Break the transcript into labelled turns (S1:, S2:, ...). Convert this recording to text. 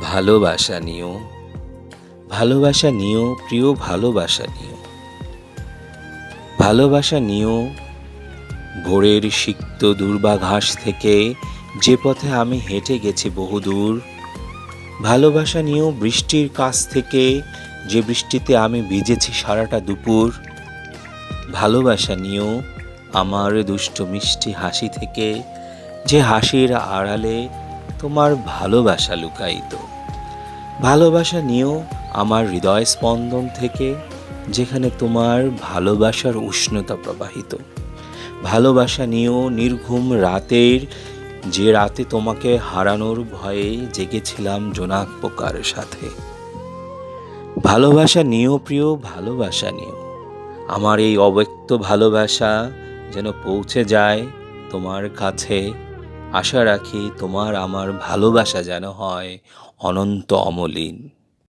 S1: ভালোবাসা নিও। ভালোবাসা নিও, প্রিয় ভালোবাসা নিও। ভালোবাসা নিও, ভোরের সিক্ত দুর্বাঘাস থেকে যে পথে আমি হেঁটে গেছি বহুদূর। ভালোবাসা নিয়েও বৃষ্টির কাছ থেকে যে বৃষ্টিতে আমি ভিজেছি সারাটা দুপুর। ভালোবাসা নিয়েও আমার দুষ্ট মিষ্টি হাসি থেকে যে হাসির আড়ালে তোমার ভালোবাসা লুকায়িত। ভালোবাসা নিয়েও আমার হৃদয় স্পন্দন থেকে যেখানে তোমার ভালোবাসার উষ্ণতা প্রবাহিত। ভালোবাসা নিয়েও নির্ঘুম রাতের, যে রাতে তোমাকে হারানোর ভয়ে জেগেছিলাম জোনাক পোকার সাথে। ভালোবাসা নিয়েও প্রিয়, ভালোবাসা নিয়েও। আমার এই অব্যক্ত ভালোবাসা যেন পৌঁছে যায় তোমার কাছে। আশা রাখি তোমার আমার ভালোবাসা যেন হয় অনন্ত অমলিন।